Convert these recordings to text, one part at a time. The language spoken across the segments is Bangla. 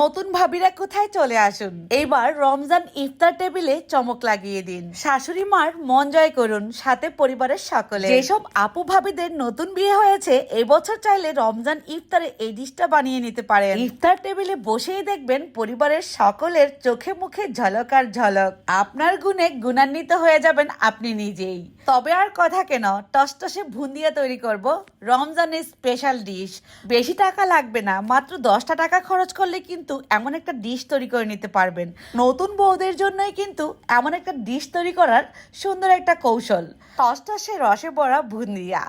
নতুন ভাবিরা কোথায় চলে আসুন? এবার রমজান ইফতার টেবিলে চমক লাগিয়ে দিন। শাশুড়ি মার মন জয় করুন, সাথে পরিবারের সকলে যেসব আপু ভাবিদের নতুন বিয়ে হয়েছে, এবছর চাইলে রমজান ইফতারে এই ডিশটা বানিয়ে নিতে পারেন। ইফতার টেবিলে বসেই দেখবেন পরিবারের সকলের চোখে মুখে ঝলক আর ঝলক। আপনার গুণে গুণান্বিত হয়ে যাবেন আপনি নিজেই। তবে আর কথা কেন, টসটসে ভুন্দিয়া তৈরি করব রমজানের স্পেশাল ডিশ। বেশি টাকা লাগবে না, মাত্র দশটা টাকা খরচ করলে কিন্তু এমন একটা ডিশ তৈরি করে নিতে পারবেন। নতুন বউদের জন্যই কিন্তু এমন একটা ডিশ তৈরি করার সুন্দর একটা কৌশল। টসটসে রসে বড়া বুন্দিয়া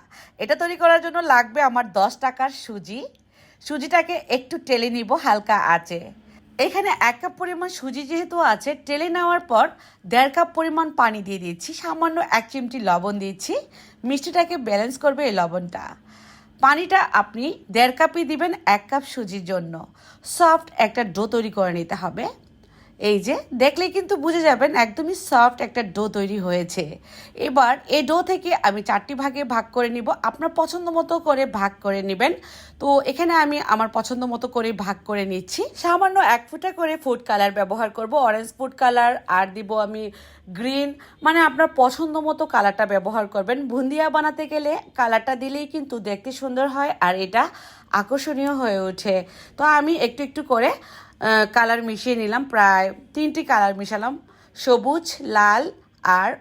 এটা তৈরি করার জন্য লাগবে আমার দশ টাকার সুজি। সুজিটাকে একটু টেলে নিব হালকা আঁচে। এখানে এক কাপ পরিমাণ সুজি যেহেতু আছে, টেলে নেওয়ার পর দেড় কাপ পরিমাণ পানি দিয়ে দিচ্ছি। সামান্য এক চিমটি লবণ দিচ্ছি। মিষ্টিটাকে ব্যালেন্স করবে এই লবণটা। পানিটা আপনি দেড় কাপই দিবেন, এক কাপ সুজির জন্য। সফট একটা ডো তৈরি করে নিতে হবে। এই যে দেখলে কিন্তু বুঝে যাবেন একদমই সফট একটা ডো তৈরি হয়েছে। এবার এই ডো থেকে আমি চারটি ভাগে ভাগ করে নিব। আপনার পছন্দ মতো করে ভাগ করে নেবেন। তো এখানে আমি আমার পছন্দ মতো করে ভাগ করে নিচ্ছি। সামান্য এক ফুটা করে ফুড কালার ব্যবহার করব। অরেঞ্জ ফুড কালার আর দিব আমি গ্রিন মানে আপনার পছন্দ মতো কালারটা ব্যবহার করবেন। বুন্দিয়া বানাতে গেলে কালারটা দিলেই কিন্তু দেখতে সুন্দর হয়, আর এটা আকর্ষণীয় হয়ে ওঠে। তো আমি একটু একটু করে কালার মিশিয়ে নিলাম, প্রায় তিনটি কালার মিশালাম। সবুজ, লাল আর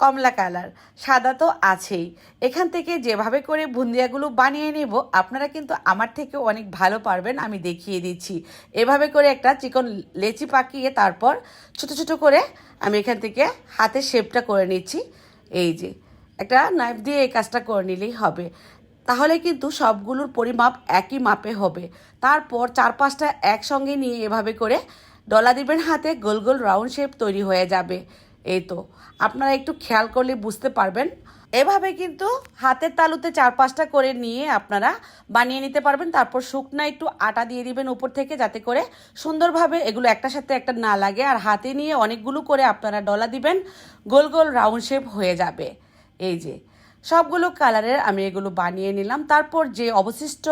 কমলা কালার সাদা তো আছেই। এখান থেকে যেভাবে করে বুন্দিয়াগুলো বানিয়ে নেব, আপনারা কিন্তু আমার থেকে অনেক ভালো পারবেন, আমি দেখিয়ে দিচ্ছি। এভাবে করে একটা চিকন লেচি পাকিয়ে তারপর ছোট ছোট করে আমি এখান থেকে হাতের শেপটা করে নিচ্ছি। এই যে, একটা নাইফ দিয়ে এই কাজটা করে নিলেই হবে। তাহলে কিন্তু সবগুলোর পরিমাপ একই মাপে হবে। তারপর চার পাঁচটা একসঙ্গে নিয়ে এভাবে করে ডলা দিবেন হাতে গোল গোল রাউন্ড শেপ তৈরি হয়ে যাবে। এই তো, আপনারা একটু খেয়াল করলে বুঝতে পারবেন। এভাবে কিন্তু হাতের তালুতে চার পাঁচটা করে নিয়ে আপনারা বানিয়ে নিতে পারবেন। তারপর শুকনা একটু আটা দিয়ে দিবেন উপর থেকে যাতে করে সুন্দরভাবে এগুলো একটার সাথে একটা না লাগে। আর হাতে নিয়ে অনেকগুলো করে আপনারা ডলা দিবেন গোল গোল রাউন্ড শেপ হয়ে যাবে। এই যে সবগুলো কালারের আমি এগুলো বানিয়ে নিলাম। তারপর যে অবশিষ্ট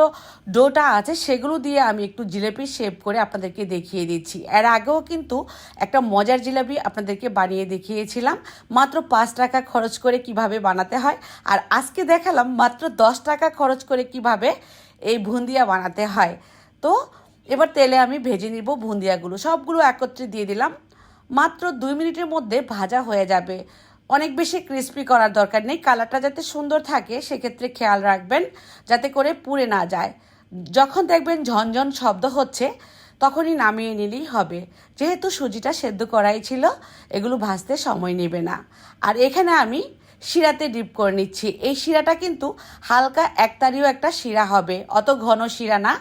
ডোটা আছে, সেগুলো দিয়ে আমি একটু জিলেপি শেপ করে আপনাদেরকে দেখিয়ে দিচ্ছি। এর আগেও কিন্তু একটা মজার জিলাপি আপনাদেরকে বানিয়ে দেখিয়েছিলাম। মাত্র পাঁচ টাকা খরচ করে কীভাবে বানাতে হয় আর আজকে দেখালাম মাত্র দশ টাকা খরচ করে কীভাবে এই ভুন্দিয়া বানাতে হয়। তো এবার তেলে আমি ভেজে নিব ভুন্দিয়াগুলো। সবগুলো একত্রে দিয়ে দিলাম। মাত্র দুই মিনিটের মধ্যে ভাজা হয়ে যাবে। অনেক বেশি ক্রিস্পি করার দরকার নেই। কালারটা যাতে সুন্দর থাকে, সেক্ষেত্রে খেয়াল রাখবেন, যাতে করে পুড়ে না যায়। যখন দেখবেন ঝনঝন শব্দ হচ্ছে, তখনই নামিয়ে নিলেই হবে। যেহেতু সুজিটা সেদ্ধ করাই ছিল, এগুলো ভাজতে সময় নেবে না। আর এখানে আমি শিরাতে ডিপ করে নিচ্ছি। এই শিরাটা কিন্তু হালকা একতারিও একটা শিরা হবে, অত ঘন শিরা না।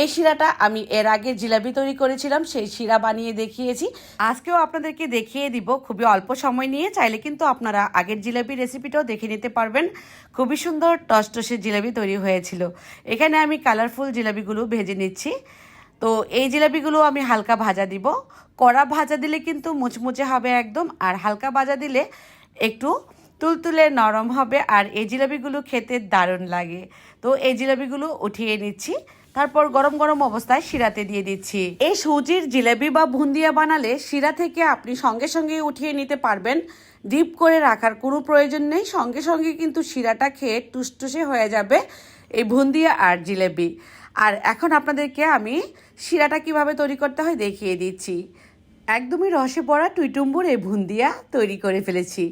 এই শিরাটা আমি এর আগে জিলাপি তৈরি করেছিলাম, সেই শিরা বানিয়ে দেখিয়েছি। আজকেও আপনাদেরকে দেখিয়ে দিব, খুবই অল্প সময় নিয়ে, চাইলে কিন্তু আপনারা আগের জিলাপি রেসিপিটাও দেখে নিতে পারবেন। খুবই সুন্দর টসটসে জিলাপি তৈরি হয়েছিল। এখানে আমি কালারফুল জিলাপিগুলো ভেজে নিচ্ছি। তো এই জিলাপিগুলো আমি হালকা ভাজা দিব। কড়া ভাজা দিলে কিন্তু মুচমুচে হবে একদম, আর হালকা ভাজা দিলে একটু তুলতুলে নরম হবে আর এই জিলাপিগুলো খেতে দারুণ লাগে। তো এই জিলাপিগুলো উঠিয়ে নিচ্ছি। তারপর গরম গরম অবস্থায় শিরাতে দিয়ে দিচ্ছি। এই সুজির জিলাপি বা বুন্দিয়া বানালে শিরা থেকে আপনি সঙ্গে সঙ্গে উঠিয়ে নিতে পারবেন। ডিপ করে রাখার কোনো প্রয়োজন নেই। সঙ্গে সঙ্গে কিন্তু শিরাটা খেয়ে টুসটুসে হয়ে যাবে এই বুন্দিয়া আর জিলেবি আর এখন আপনাদেরকে আমি শিরাটা কীভাবে তৈরি করতে হয় দেখিয়ে দিচ্ছি। একদমই রসে পড়া টুইটুম্বুর এই ভুন্দিয়া তৈরি করে ফেলেছি।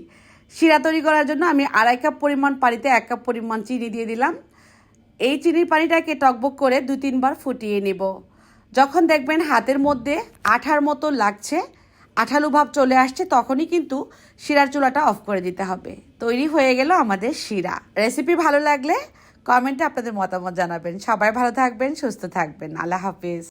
শিরা তৈরি করার জন্য আমি আড়াই কাপ পরিমাণ পানিতে এক কাপ পরিমাণ চিনি দিয়ে দিলাম। এই চিনির পানিটাকে টকবক করে দু তিনবার ফুটিয়ে নেব। যখন দেখবেন হাতের মধ্যে আঠার মতো লাগছে, আঠালো ভাব চলে আসছে, তখনই কিন্তু শিরার চুলাটা অফ করে দিতে হবে। তৈরি হয়ে গেল আমাদের শিরা। রেসিপি ভালো লাগলে কমেন্টে আপনাদের মতামত জানাবেন। সবাই ভালো থাকবেন, সুস্থ থাকবেন। আল্লাহ হাফিজ।